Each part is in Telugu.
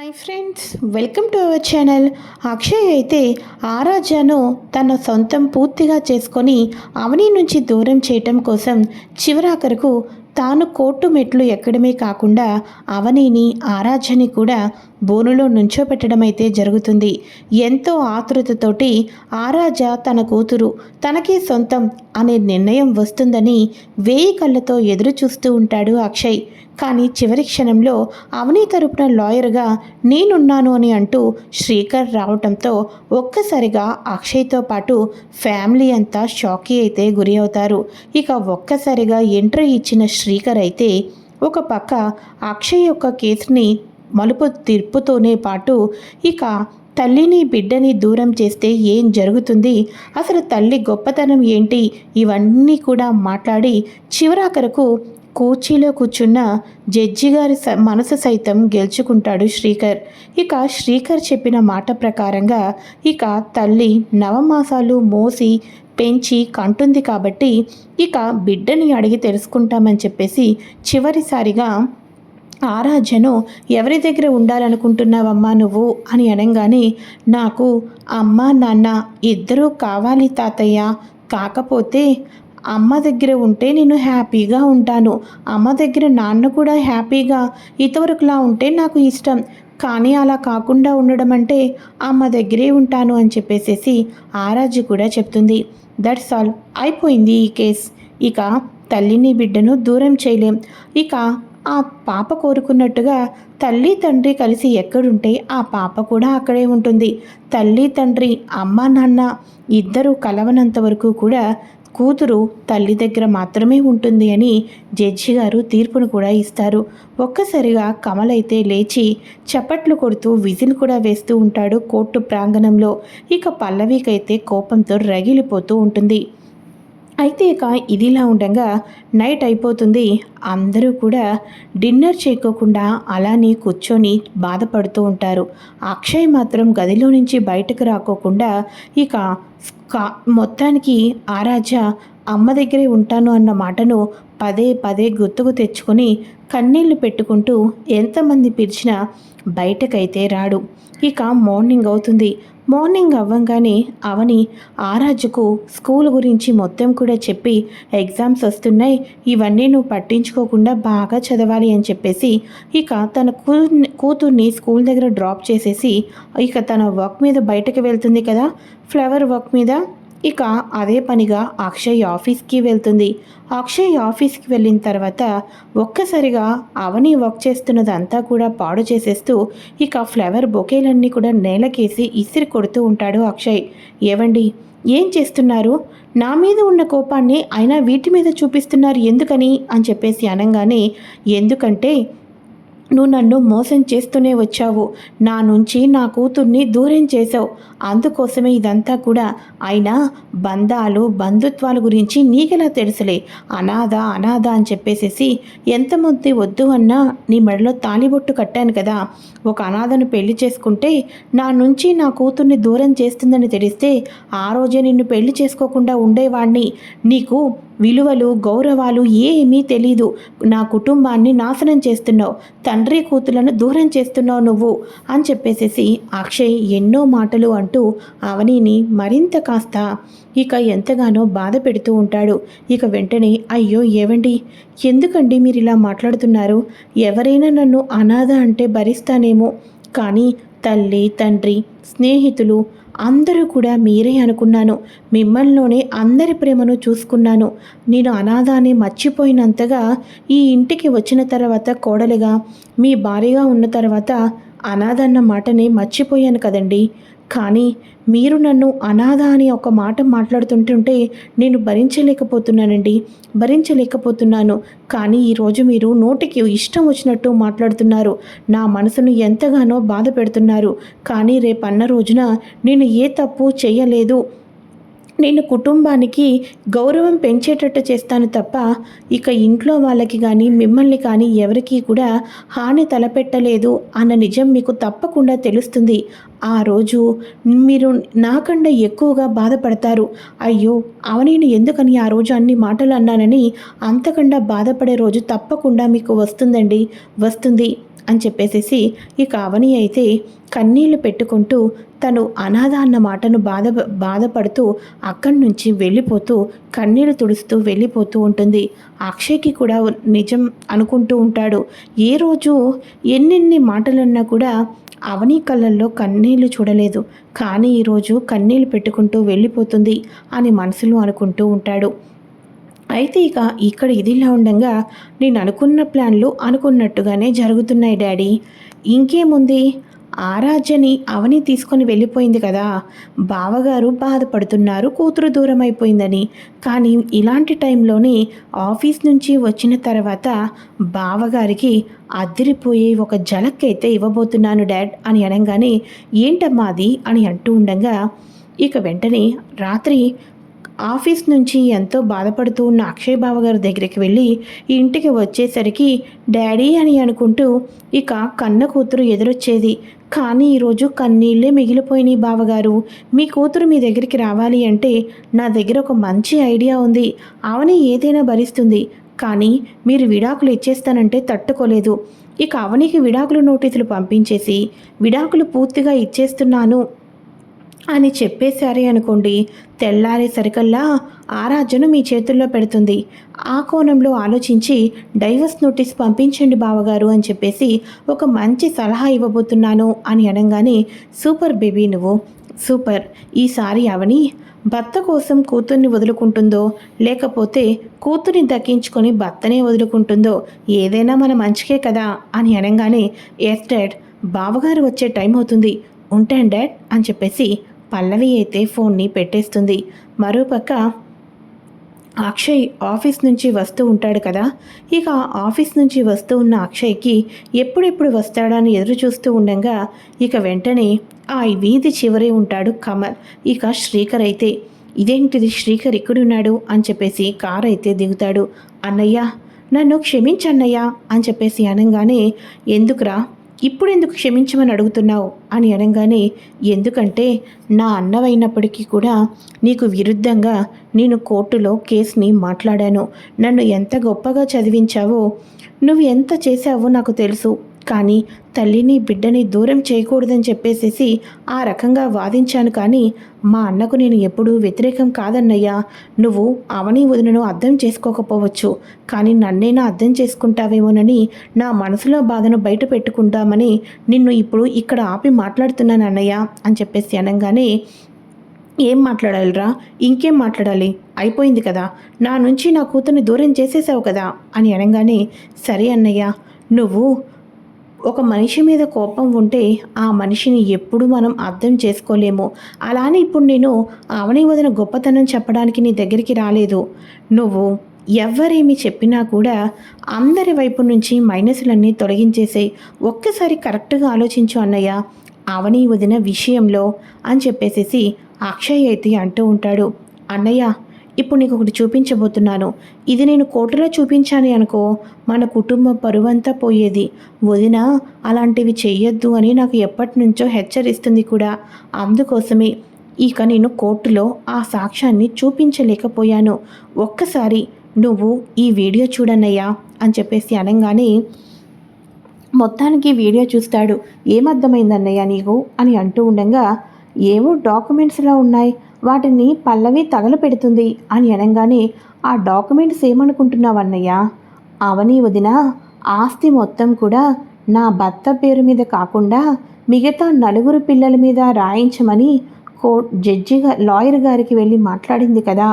Hi friends welcome to our channel Akshay అయితే ఆరాధ్యను తన సొంతం పూర్తిగా చేసుకొని అవని నుంచి దూరం చేయటం కోసం చివరాఖరకు తాను కోర్టు మెట్లు ఎక్కడమే కాకుండా అవనిని ఆరాధ్యని కూడా బోనులో నుంచోపెట్టడం అయితే జరుగుతుంది. ఎంతో ఆతృతతోటి ఆరాజా తన కూతురు తనకే సొంతం అనే నిర్ణయం వస్తుందని వేయి కళ్ళతో ఎదురు చూస్తూ ఉంటాడు అక్షయ్. కానీ చివరి క్షణంలో అవని తరపున లాయర్గా నేనున్నాను అని అంటూ శ్రీకర్ రావటంతో ఒక్కసారిగా అక్షయ్తో పాటు ఫ్యామిలీ అంతా షాకీ అయితే గురి అవుతారు. ఇక ఒక్కసారిగా ఎంట్రీ ఇచ్చిన శ్రీకర్ అయితే ఒక పక్క అక్షయ్ యొక్క కేసుని మలుపు తీర్పుతోనే పాటు ఇక తల్లిని బిడ్డని దూరం చేస్తే ఏం జరుగుతుంది? అసలు తల్లి గొప్పతనం ఏంటి? ఇవన్నీ కూడా మాట్లాడి చివరాఖరకు కూర్చీలో కూర్చున్న జడ్జి గారి స మనసు సైతం గెలుచుకుంటాడు శ్రీకర్. ఇక శ్రీకర్ చెప్పిన మాట ప్రకారంగా ఇక తల్లి నవమాసాలు మోసి పెంచి కంటుంది కాబట్టి ఇక బిడ్డని అడిగి తెలుసుకుంటామని చెప్పేసి చివరిసారిగా ఆరాధ్యను ఎవరి దగ్గర ఉండాలనుకుంటున్నావమ్మా నువ్వు? అని అనగానే నాకు అమ్మ నాన్న ఇద్దరూ కావాలి తాతయ్య. కాకపోతే అమ్మ దగ్గర ఉంటే నేను హ్యాపీగా ఉంటాను. అమ్మ దగ్గర నాన్న కూడా హ్యాపీగా ఇతవరకులా ఉంటే నాకు ఇష్టం. కానీ అలా కాకుండా ఉండడం అంటే అమ్మ దగ్గరే ఉంటాను అని చెప్పేసేసి ఆరాజు కూడా చెప్తుంది. దట్స్ ఆల్ అయిపోయింది ఈ కేస్. ఇక తల్లిని బిడ్డను దూరం చేయలేం. ఇక ఆ పాప కోరుకున్నట్టుగా తల్లి తండ్రి కలిసి ఎక్కడుంటే ఆ పాప కూడా అక్కడే ఉంటుంది. తల్లి తండ్రి అమ్మ నాన్న ఇద్దరూ కలవనంత వరకు కూడా కూతురు తల్లి దగ్గర మాత్రమే ఉంటుంది అని జడ్జి గారు తీర్పును కూడా ఇస్తారు. ఒక్కసారిగా కమల్ అయితే లేచి చప్పట్లు కొడుతూ విజిల్ కూడా వేస్తూ ఉంటాడు కోర్టు ప్రాంగణంలో. ఇక పల్లవికైతే కోపంతో రగిలిపోతూ ఉంటుంది. అయితే ఇక ఇదిలా ఉండగా నైట్ అయిపోతుంది. అందరూ కూడా డిన్నర్ చేయకోకుండా అలానే కూర్చొని బాధపడుతూ ఉంటారు. అక్షయ్ మాత్రం గదిలో నుంచి బయటకు రాకోకుండా ఇక కా మొత్తానికి ఆరాధ్య అమ్మ దగ్గరే ఉంటాను అన్న మాటను పదే పదే గుర్తుకు తెచ్చుకొని కన్నీళ్ళు పెట్టుకుంటూ ఎంతమంది పిలిచినా బయటకైతే రాడు. ఇక మార్నింగ్ అవుతుంది. మార్నింగ్ అవ్వంగానే అవని ఆరాజుకు స్కూల్ గురించి మొత్తం కూడా చెప్పి ఎగ్జామ్స్ వస్తున్నాయి ఇవన్నీ నువ్వు పట్టించుకోకుండా బాగా చదవాలి అని చెప్పేసి ఇక తన కూతుర్ని స్కూల్ దగ్గర డ్రాప్ చేసేసి ఇక తన వర్క్ మీద బయటకు వెళ్తుంది కదా ఫ్లవర్ వర్క్ మీద? ఇక అదే పనిగా అక్షయ్ ఆఫీస్కి వెళ్తుంది. అక్షయ్ ఆఫీస్కి వెళ్ళిన తర్వాత ఒక్కసారిగా అవని వర్క్ చేస్తున్నదంతా కూడా పాడు చేసేస్తూ ఇక ఫ్లవర్ బొకేలన్నీ కూడా నేలకేసి ఇసిరి కొడుతూ ఉంటాడు అక్షయ్. ఏవండి? ఏం చేస్తున్నారు? నా మీద ఉన్న కోపాన్ని అయినా వీటి మీద చూపిస్తున్నారు ఎందుకని? అని చెప్పేసి అనగానే ఎందుకంటే నువ్వు నన్ను మోసం చేస్తూనే వచ్చావు. నా నుంచి నా కూతుర్ని దూరం చేసావు అందుకోసమే ఇదంతా కూడా. అయినా బంధాలు బంధుత్వాల గురించి నీకెలా తెలుసులే? అనాథ అనాథ అని చెప్పేసేసి ఎంతమంది వద్దు అన్నా నీ మెడలో తాలిబొట్టు కట్టాను కదా. ఒక అనాథను పెళ్ళి చేసుకుంటే నా నుంచి నా కూతుర్ని దూరం చేస్తుందని తెలిస్తే ఆ రోజే నిన్ను పెళ్ళి చేసుకోకుండా ఉండేవాణ్ణి. నీకు విలువలు గౌరవాలు ఏమీ తెలీదు. నా కుటుంబాన్ని నాశనం చేస్తున్నావు. తండ్రి కూతులను దూరం చేస్తున్నావు నువ్వు అని చెప్పేసేసి అక్షయ్ ఎన్నో మాటలు అంటూ అవనీని మరింత కాస్త ఇక ఎంతగానో బాధ పెడుతూ ఉంటాడు. ఇక వెంటనే అయ్యో ఏవండి? ఎందుకండి మీరు ఇలా మాట్లాడుతున్నారు? ఎవరైనా నన్ను అనాథ అంటే భరిస్తానేమో. కానీ తల్లి తండ్రి స్నేహితులు అందరూ కూడా మీరే అనుకున్నాను. మిమ్మల్లోనే అందరి ప్రేమను చూసుకున్నాను. నేను అనాథాన్ని మర్చిపోయినంతగా ఈ ఇంటికి వచ్చిన తర్వాత కోడలిగా మీ భార్యగా ఉన్న తర్వాత అనాథన్న మాటని మర్చిపోయాను కదండి. కానీ మీరు నన్ను అనాథ అని ఒక మాట మాట్లాడుతుంటుంటే నేను భరించలేకపోతున్నానండి. భరించలేకపోతున్నాను. కానీ ఈరోజు మీరు నోటికి ఇష్టం వచ్చినట్టు మాట్లాడుతున్నారు. నా మనసును ఎంతగానో బాధ పెడుతున్నారు. కానీ రేపన్న రోజున నేను ఏ తప్పు చేయలేదు. నేను కుటుంబానికి గౌరవం పెంచేటట్టు చేస్తాను తప్ప ఇక ఇంట్లో వాళ్ళకి కానీ మిమ్మల్ని కానీ ఎవరికీ కూడా హాని తలపెట్టలేదు అన్న నిజం మీకు తప్పకుండా తెలుస్తుంది. ఆ రోజు మీరు నాకన్నా ఎక్కువగా బాధపడతారు. అయ్యో అవనేను ఎందుకని ఆ రోజు అన్ని మాటలు అన్నానని అంతకన్నా బాధపడే రోజు తప్పకుండా మీకు వస్తుందండి. వస్తుంది. అని చెప్పేసేసి ఇక అవని అయితే కన్నీళ్ళు పెట్టుకుంటూ తను అనాథ అన్న మాటను బాధ బాధపడుతూ అక్కడి నుంచి వెళ్ళిపోతూ కన్నీళ్ళు తుడుస్తూ వెళ్ళిపోతూ ఉంటుంది. అక్షయ్కి కూడా నిజం అనుకుంటూ ఉంటాడు. ఏ రోజు ఎన్నెన్ని మాటలున్నా కూడా అవని కళ్ళల్లో కన్నీళ్ళు చూడలేదు. కానీ ఈరోజు కన్నీళ్ళు పెట్టుకుంటూ వెళ్ళిపోతుంది అని మనసులో అనుకుంటూ ఉంటాడు. అయితే ఇక ఇక్కడ ఇదిలా ఉండగా నేను అనుకున్న ప్లాన్లు అనుకున్నట్టుగానే జరుగుతున్నాయి డాడీ. ఇంకేముంది? ఆరాధ్యని అవని తీసుకొని వెళ్ళిపోయింది కదా. బావగారు బాధపడుతున్నారు కూతురు దూరం అయిపోయిందని కానీ ఇలాంటి టైంలోనే ఆఫీస్ నుంచి వచ్చిన తర్వాత బావగారికి అదిరిపోయే ఒక జలక్కైతే ఇవ్వబోతున్నాను డాడ్ అని అనగానే ఏంటమ్మా అది? అని అంటూ ఉండగా ఇక వెంటనే రాత్రి ఆఫీస్ నుంచి ఎంతో బాధపడుతూ ఉన్న అక్షయ్ బావ గారి దగ్గరికి వెళ్ళి ఇంటికి వచ్చేసరికి డాడీ అని అనుకుంటూ ఇక కన్న కూతురు ఎదురొచ్చేది. కానీ ఈరోజు కన్నీళ్ళే మిగిలిపోయినాయి బావగారు. మీ కూతురు మీ దగ్గరికి రావాలి అంటే నా దగ్గర ఒక మంచి ఐడియా ఉంది. ఆవని ఏదైనా భరిస్తుంది. కానీ మీరు విడాకులు ఇచ్చేస్తానంటే తట్టుకోలేదు. ఇక అవనికి విడాకులు నోటీసులు పంపించేసి విడాకులు పూర్తిగా ఇచ్చేస్తున్నాను. అని చెప్పేశారే అనుకోండి తెల్లారేసరికల్లా ఆరాధ్యను మీ చేతుల్లో పెడుతుంది. ఆ కోణంలో ఆలోచించి డైవర్స్ నోటీస్ పంపించండి బావగారు అని చెప్పేసి ఒక మంచి సలహా ఇవ్వబోతున్నాను అని అనగానే సూపర్ బేబీ నువ్వు సూపర్. ఈసారి అవని భర్త కోసం కూతుర్ని వదులుకుంటుందో లేకపోతే కూతుర్ని దక్కించుకొని భర్తనే వదులుకుంటుందో ఏదైనా మన మంచికే కదా అని అనగానే ఎస్ డాడ్ బావగారు వచ్చే టైం అవుతుంది. ఉంటాను డాడ్ అని చెప్పేసి పల్లవి అయితే ఫోన్ని పెట్టేస్తుంది. మరోపక్క అక్షయ్ ఆఫీస్ నుంచి వస్తూ ఉంటాడు కదా. ఇక ఆఫీస్ నుంచి వస్తూ ఉన్న అక్షయ్కి ఎప్పుడెప్పుడు వస్తాడని ఎదురు చూస్తూ ఉండగా ఇక వెంటనే ఆ వీధి చివరే ఉంటాడు కమల్. ఇక శ్రీకర్ అయితే ఇదేంటిది? శ్రీకర్ ఇక్కడున్నాడు అని చెప్పేసి కార్ అయితే దిగుతాడు. అన్నయ్య నన్ను క్షమించన్నయ్య అని చెప్పేసి అనగానే ఎందుకురా? ఇప్పుడు ఎందుకు క్షమించమని అడుగుతున్నావు? అని అనగానే ఎందుకంటే నా అన్నవైనప్పటికీ కూడా నీకు విరుద్ధంగా నేను కోర్టులో కేసుని మాట్లాడాను. నన్ను ఎంత గొప్పగా చదివించావో నువ్వు ఎంత చేశావో నాకు తెలుసు. కానీ తల్లిని బిడ్డని దూరం చేయకూడదని చెప్పేసేసి ఆ రకంగా వాదించాను కానీ మా అన్నకు నేను ఎప్పుడూ వ్యతిరేకం కాదన్నయ్యా. నువ్వు అవని వదినను అర్థం చేసుకోకపోవచ్చు. కానీ నన్నైనా అర్థం చేసుకుంటావేమోనని నా మనసులో బాధను బయట పెట్టుకుంటామని నిన్ను ఇప్పుడు ఇక్కడ ఆపి మాట్లాడుతున్నాను అన్నయ్య అని చెప్పేసి అనగానే ఏం మాట్లాడాలిరా? ఇంకేం మాట్లాడాలి? అయిపోయింది కదా. నా నుంచి నా కూతుర్ని దూరం చేసేసావు కదా అని అనగానే సరే అన్నయ్య. నువ్వు ఒక మనిషి మీద కోపం ఉంటే ఆ మనిషిని ఎప్పుడు మనం అర్థం చేసుకోలేము. అలానే ఇప్పుడు నేను అవని వదిన గొప్పతనం చెప్పడానికి నీ దగ్గరికి రాలేదు. నువ్వు ఎవరేమి చెప్పినా కూడా అందరి వైపు నుంచి మైనస్లన్నీ తొలగించేసే ఒక్కసారి కరెక్ట్గా ఆలోచించు అన్నయ్య. అవని వదిన విషయంలో అని చెప్పేసేసి అక్షయ్ అయితే అంటూ ఉంటాడు. అన్నయ్య ఇప్పుడు నీకు ఒకటి చూపించబోతున్నాను. ఇది నేను కోర్టులో చూపించాను అనుకో మన కుటుంబ పరువంతా పోయేది. వదిన అలాంటివి చెయ్యొద్దు అని నాకు ఎప్పటి నుంచో హెచ్చరిస్తుంది కూడా. అందుకోసమే ఇక నేను కోర్టులో ఆ సాక్ష్యాన్ని చూపించలేకపోయాను. ఒక్కసారి నువ్వు ఈ వీడియో చూడన్నయ్యా అని చెప్పేసి అనగానే మొత్తానికి వీడియో చూస్తాడు. ఏమర్థమైందన్నయ్యా నీకు? అని అంటూ ఉండగా ఏవో డాక్యుమెంట్స్లో ఉన్నాయి. వాటిని పల్లవి తగలపెడుతుంది అని అనగానే ఆ డాక్యుమెంట్స్ ఏమనుకుంటున్నావన్నయ్యా అవని వదిన ఆస్తి మొత్తం కూడా నా భర్త పేరు మీద కాకుండా మిగతా నలుగురు పిల్లల మీద రాయించమని కో జడ్జి లాయర్ గారికి వెళ్ళి మాట్లాడింది కదా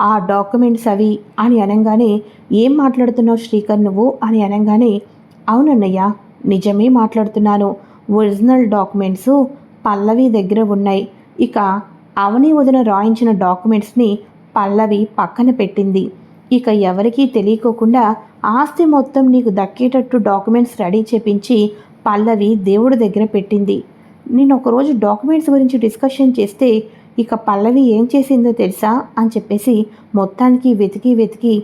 ఆ డాక్యుమెంట్స్ అవి అని అనగానే ఏం మాట్లాడుతున్నావు శ్రీకర్ నువ్వు? అని అనగానే అవునన్నయ్య నిజమే మాట్లాడుతున్నాను. ఒరిజినల్ డాక్యుమెంట్స్ పల్లవి దగ్గర ఉన్నాయి. ఇక అవని వదిన రాయించిన డాక్యుమెంట్స్ని పల్లవి పక్కన పెట్టింది. ఇక ఎవరికీ తెలియకోకుండా ఆస్తి మొత్తం నీకు దక్కేటట్టు డాక్యుమెంట్స్ రెడీ చేపించి పల్లవి దేవుడి దగ్గర పెట్టింది. నేను ఒకరోజు డాక్యుమెంట్స్ గురించి డిస్కషన్ చేస్తే ఇక పల్లవి ఏం చేసిందో తెలుసా అని చెప్పేసి మొత్తానికి వెతికి వెతికి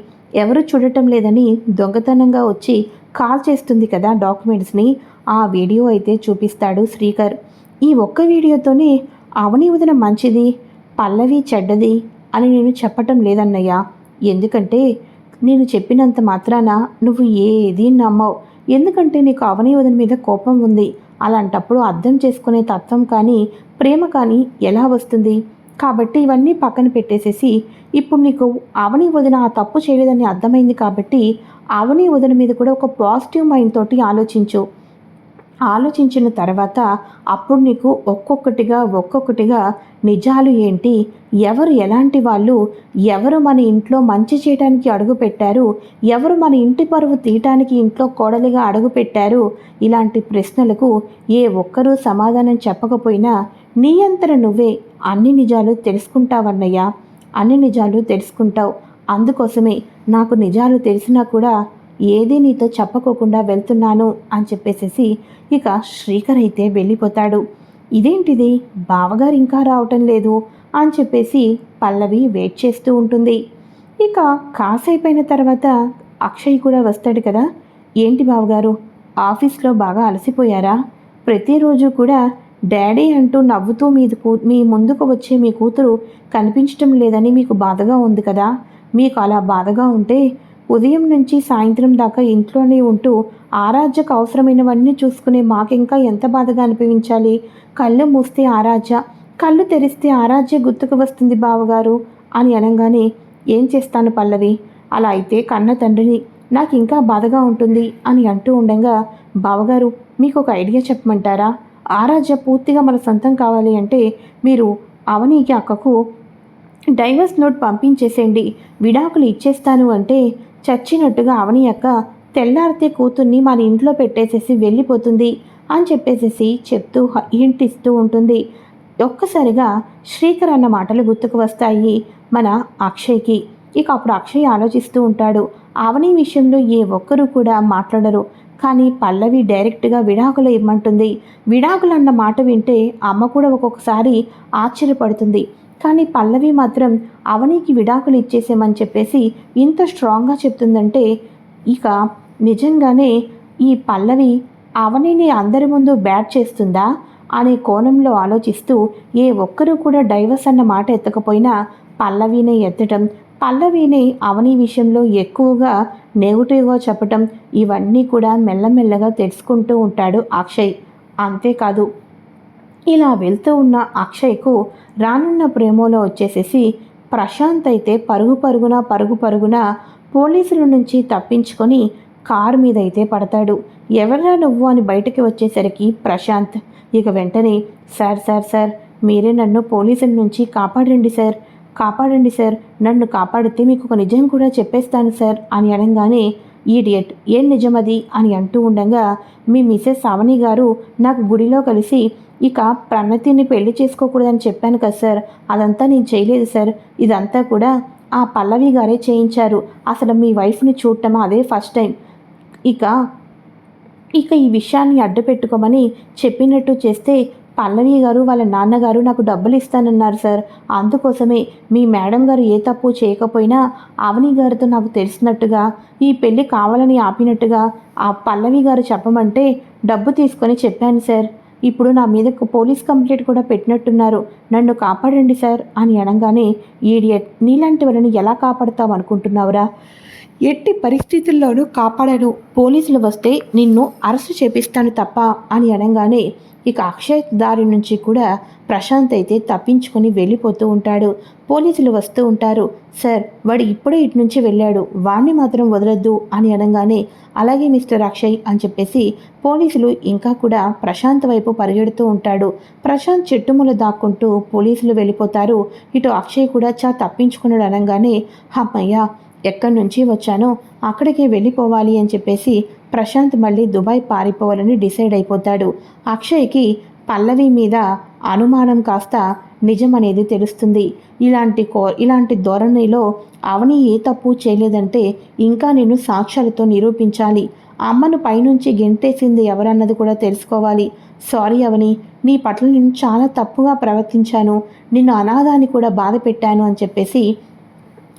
ఎవరు చూడటం లేదని దొంగతనంగా వచ్చి కాల్ చేస్తుంది కదా డాక్యుమెంట్స్ని. ఆ వీడియో అయితే చూపిస్తాడు శ్రీకర్. ఈ ఒక్క వీడియోతోనే అవని వదిన మంచిది పల్లవి చెడ్డది అని నేను చెప్పటం లేదన్నయ్యా. ఎందుకంటే నేను చెప్పినంత మాత్రాన నువ్వు ఏది నమ్మవు. ఎందుకంటే నీకు అవని వదిన మీద కోపం ఉంది. అలాంటప్పుడు అర్థం చేసుకునే తత్వం కానీ ప్రేమ కానీ ఎలా వస్తుంది? కాబట్టి ఇవన్నీ పక్కన పెట్టేసేసి ఇప్పుడు నీకు అవని వదిన ఆ తప్పు చేయలేదని అర్థమైంది కాబట్టి అవని వదిన మీద కూడా ఒక పాజిటివ్ మైండ్ తోటి ఆలోచించు. ఆలోచించిన తర్వాత అప్పుడు నీకు ఒక్కొక్కటిగా ఒక్కొక్కటిగా నిజాలు ఏంటి? ఎవరు ఎలాంటి వాళ్ళు? ఎవరు మన ఇంట్లో మంచి చేయడానికి అడుగు పెట్టారు? ఎవరు మన ఇంటి పరువు తీయటానికి ఇంట్లో కోడలిగా అడుగు పెట్టారు? ఇలాంటి ప్రశ్నలకు ఏ ఒక్కరూ సమాధానం చెప్పకపోయినా నీ అంతర నువ్వే అన్ని నిజాలు తెలుసుకుంటావన్నయ్యా. అన్ని నిజాలు తెలుసుకుంటావు. అందుకోసమే నాకు నిజాలు తెలిసినా కూడా ఏదీ నీతో చెప్పకోకుండా వెళ్తున్నాను అని చెప్పేసేసి ఇక శ్రీకర్ అయితే వెళ్ళిపోతాడు. ఇదేంటిది? బావగారు ఇంకా రావటం లేదు అని చెప్పేసి పల్లవి వెయిట్ చేస్తూ ఉంటుంది. ఇక కాసేపైన తర్వాత అక్షయ్ కూడా వస్తాడు కదా. ఏంటి బావగారు? ఆఫీస్లో బాగా అలసిపోయారా? ప్రతిరోజు కూడా డాడీ అంటూ నవ్వుతూ మీ మీ ముందుకు వచ్చే మీ కూతురు కనిపించటం లేదని మీకు బాధగా ఉంది కదా. మీకు అలా బాధగా ఉంటే ఉదయం నుంచి సాయంత్రం దాకా ఇంట్లోనే ఉంటూ ఆరాధ్యకు అవసరమైనవన్నీ చూసుకునే మాకింకా ఎంత బాధగా అనిపించాలి? కళ్ళు మూస్తే ఆరాధ్య కళ్ళు తెరిస్తే ఆరాధ్య గుర్తుకు వస్తుంది బావగారు అని అనగానే ఏం చేస్తాను పల్లవి? అలా అయితే కన్న తండ్రిని నాకు ఇంకా బాధగా ఉంటుంది అని అంటూ ఉండగా బావగారు మీకు ఒక ఐడియా చెప్పమంటారా? ఆరాధ్య పూర్తిగా మన సొంతం కావాలి అంటే మీరు అవనీకి అక్కకు డైవర్స్ నోట్ పంపించేసేయండి. విడాకులు ఇచ్చేస్తాను అంటే చచ్చినట్టుగా అవని అక్క తెల్లారితే కూతుర్ని మన ఇంట్లో పెట్టేసేసి వెళ్ళిపోతుంది అని చెప్పేసేసి చెప్తూ ఇంటిస్తూ ఉంటుంది. ఒక్కసారిగా శ్రీకర్ అన్న మాటలు గుర్తుకు వస్తాయి మన అక్షయ్కి. ఇక అప్పుడు అక్షయ్ ఆలోచిస్తూ ఉంటాడు. అవని విషయంలో ఏ ఒక్కరూ కూడా మాట్లాడరు. కానీ పల్లవి డైరెక్ట్గా విడాకులు ఇమ్మంటుంది. విడాకులు అన్న మాట వింటే అమ్మ కూడా ఒక్కొక్కసారి ఆశ్చర్యపడుతుంది. కానీ పల్లవి మాత్రం అవనీకి విడాకులు ఇచ్చేసేమని చెప్పేసి ఇంత స్ట్రాంగ్గా చెప్తుందంటే ఇక నిజంగానే ఈ పల్లవి అవనిని అందరి ముందు బ్యాట్ చేస్తుందా అనే కోణంలో ఆలోచిస్తూ ఏ ఒక్కరూ కూడా డైవర్స్ అన్న మాట ఎత్తకపోయినా పల్లవినే ఎత్తటం పల్లవినే అవని విషయంలో ఎక్కువగా నెగిటివ్గా చెప్పటం ఇవన్నీ కూడా మెల్లమెల్లగా తెలుసుకుంటూ ఉంటాడు అక్షయ్. అంతేకాదు ఇలా వెళ్తూ ఉన్న అక్షయ్కు రానున్న ప్రేమలో వచ్చేసేసి ప్రశాంత్ అయితే పరుగు పరుగున పరుగు పరుగున పోలీసుల నుంచి తప్పించుకొని కారు మీద అయితే పడతాడు. ఎవరా నువ్వు అని బయటకి వచ్చేసరికి ప్రశాంత్ ఇక వెంటనే సార్ సార్ సార్ మీరే నన్ను పోలీసుల నుంచి కాపాడండి సార్ కాపాడండి సార్ నన్ను కాపాడితే మీకు ఒక నిజం కూడా చెప్పేస్తాను సార్ అని అనగానే ఈడియట్ ఏం నిజమది? అని అంటూ ఉండగా మీ మిసెస్ అవని గారు నాకు గుడిలో కలిసి ఇక ప్రణతిని పెళ్ళి చేసుకోకూడదని చెప్పాను కదా సార్ అదంతా నేను చేయలేదు సార్ ఇదంతా కూడా ఆ పల్లవి గారే చేయించారు అసలు మీ వైఫ్ని చూడటం అదే ఫస్ట్ టైం. ఇక ఇక ఈ విషయాన్ని అడ్డు పెట్టుకోమని చెప్పినట్టు చేస్తే పల్లవి గారు వాళ్ళ నాన్నగారు నాకు డబ్బులు ఇస్తానన్నారు సార్. అందుకోసమే మీ మేడం గారు ఏ తప్పు చేయకపోయినా అవని గారితో నాకు తెలిసినట్టుగా ఈ పెళ్ళి కావాలని ఆపినట్టుగా ఆ పల్లవి గారు చెప్పమంటే డబ్బు తీసుకొని చెప్పాను సార్. ఇప్పుడు నా మీద పోలీస్ కంప్లైంట్ కూడా పెట్టినట్టున్నారు. నన్ను కాపాడండి సార్ అని అనగానే ఈడియట్ నీలాంటి వాళ్ళని ఎలా కాపాడుతావు అనుకుంటున్నావురా? ఎట్టి పరిస్థితుల్లోనూ కాపాడను. పోలీసులు వస్తే నిన్ను అరెస్ట్ చేపిస్తాను తప్ప అని అనగానే ఇక అక్షయ్ దారి నుంచి కూడా ప్రశాంత్ అయితే తప్పించుకొని వెళ్ళిపోతూ ఉంటాడు. పోలీసులు వస్తూ ఉంటారు. సార్ వాడు ఇప్పుడే ఇటు నుంచి వెళ్ళాడు. వాణ్ణి మాత్రం వదలొద్దు అని అనగానే అలాగే మిస్టర్ అక్షయ్ అని చెప్పేసి పోలీసులు ఇంకా కూడా ప్రశాంత్ వైపు పరిగెడుతూ ఉంటాడు. ప్రశాంత్ చెట్టుములు దాక్కుంటూ పోలీసులు వెళ్ళిపోతారు. ఇటు అక్షయ్ కూడా చా తప్పించుకున్నాడు అనగానే అమ్మయ్యా ఎక్కడి నుంచి వచ్చానో అక్కడికే వెళ్ళిపోవాలి అని చెప్పేసి ప్రశాంత్ మళ్ళీ దుబాయ్ పారిపోవాలని డిసైడ్ అయిపోతాడు. అక్షయ్కి పల్లవి మీద అనుమానం కాస్త నిజం అనేది తెలుస్తుంది. ఇలాంటి కో ఇలాంటి ధోరణిలో అవని ఏ తప్పు చేయలేదంటే ఇంకా నేను సాక్ష్యాలతో నిరూపించాలి. అమ్మను పైనుంచి గెంటేసింది ఎవరన్నది కూడా తెలుసుకోవాలి. సారీ అవని నీ పట్ల నేను చాలా తప్పుగా ప్రవర్తించాను. నిన్ను అనాథాన్ని కూడా బాధ పెట్టాను అని చెప్పేసి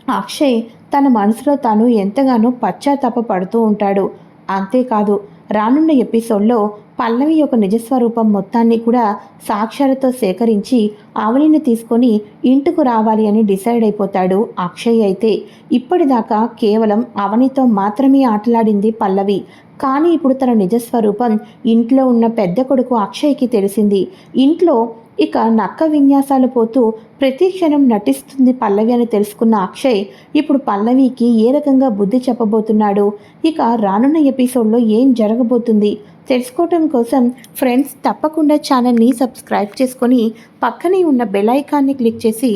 అక్షయ్ తన మనసులో తాను ఎంతగానో పశ్చాత్తాప పడుతూ ఉంటాడు. అంతేకాదు రానున్న ఎపిసోడ్లో పల్లవి యొక్క నిజస్వరూపం మొత్తాన్ని కూడా సాక్ష్యాలతో సేకరించి ఆవలిని తీసుకొని ఇంటికి రావాలి అని డిసైడ్ అయిపోతాడు అక్షయ్ అయితే. ఇప్పటిదాకా కేవలం అవనితో మాత్రమే ఆటలాడింది పల్లవి. కానీ ఇప్పుడు తన నిజస్వరూపం ఇంట్లో ఉన్న పెద్ద కొడుకు అక్షయ్కి తెలిసింది. ఇంట్లో ఇక నక్క విన్యాసాలు పోతూ ప్రతి క్షణం నటిస్తుంది పల్లవి అని తెలుసుకున్న అక్షయ్ ఇప్పుడు పల్లవికి ఏ రకంగా బుద్ధి చెప్పబోతున్నాడు? ఇక రానున్న ఎపిసోడ్లో ఏం జరగబోతుంది? తెలుసుకోవటం కోసం ఫ్రెండ్స్ తప్పకుండా ఛానల్ని సబ్స్క్రైబ్ చేసుకొని పక్కనే ఉన్న బెల్ ఐకాన్ని క్లిక్ చేసి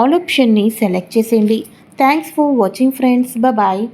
ఆల్ ఆప్షన్ని సెలెక్ట్ చేసేయండి. Thanks for watching friends. Bye